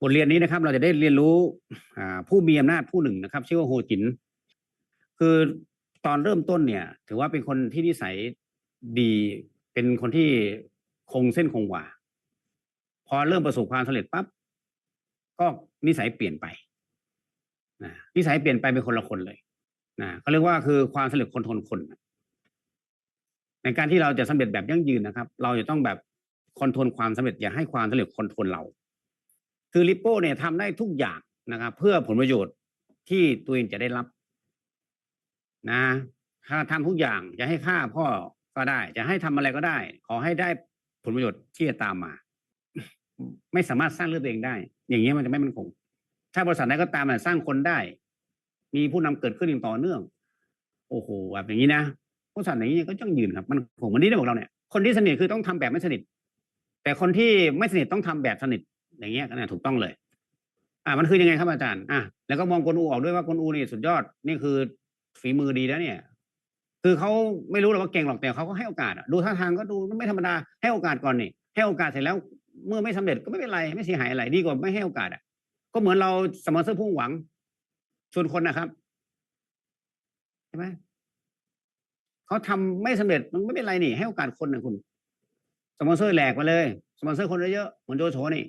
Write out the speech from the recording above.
บทเรียนนี้นะครับ เราจะได้เรียนรู้ผู้มีอำนาจผู้หนึ่งนะครับ ชื่อว่าโฮจิน คือตอนเริ่มต้นเนี่ย ถือว่าเป็นคนที่นิสัยดีเป็นคนที่คงเส้นคงวาพอเริ่มประสบความสำเร็จปั๊บก็นิสัยเปลี่ยนไปนะนิสัยเปลี่ยนไปเป็นคนละคนเลยนะเขาเรียกว่าคือความสำเร็จคนทนคนในการที่เราจะสำเร็จแบบยั่งยืนนะครับ เราจะต้องแบบคอนโทรลความสำเร็จอย่าให้ความสำเร็จคอนโทรลเรา คือลิปโป้เนี่ยทำได้ทุกอย่างนะครับ เพื่อผลประโยชน์ที่ตัวเองจะได้รับ นะถ้าทำทุกอย่างจะให้ฆ่าพ่อก็ได้ จะให้ทำอะไรก็ได้ ขอให้ได้ผลประโยชน์ที่จะตามมา ไม่สามารถสร้างเรื่องตัวเองได้ อย่างนี้ยมันจะไม่มั่นคง ถ้าบริษัทไหนก็ตามน่ะสร้างคนได้ มีผู้นำเกิดขึ้นอย่างต่อเนื่อง โอ้โหแบบอย่างนี้นะบริษัทอย่างนี้ก็ต้องยืนครับ มันผมวันนี้ได้บอกเราเนี่ย คนที่สนิทคือต้องทำแบบไม่สนิท แต่คนที่ไม่สนิทต้องทำแบบสนิท อย่างเงี้ยก็น่าถูกต้องเลย อ่ามันคือยังไงครับอาจารย์ อะแล้วก็มองกนอูออกด้วยว่ากนอูนี่สุดยอดนี่คือฝีมือดีแล้วเนี่ย คือเขาไม่รู้หรอกว่าเก่งหรอกแต่เขาก็ให้โอกาสดูท่าทางก็ดูไม่ธรรมดาให้โอกาสก่อนนี่ให้โอกาสเสร็จแล้วเมื่อไม่สำเร็จก็ไม่เป็นไรไม่เสียหายอะไรดีกว่าไม่ให้โอกาสอะ ก็เหมือนเราสมอเซอร์พุ่งหวังชวนคนนะครับใช่ไหมเขาทำไม่สำเร็จมันไม่เป็นไรนี่ ให้โอกาสคนนะคุณสปอนเซอร์แหลกมาเลยสปอนเซอร์คนเยอะๆเหมือนโจโฉนี่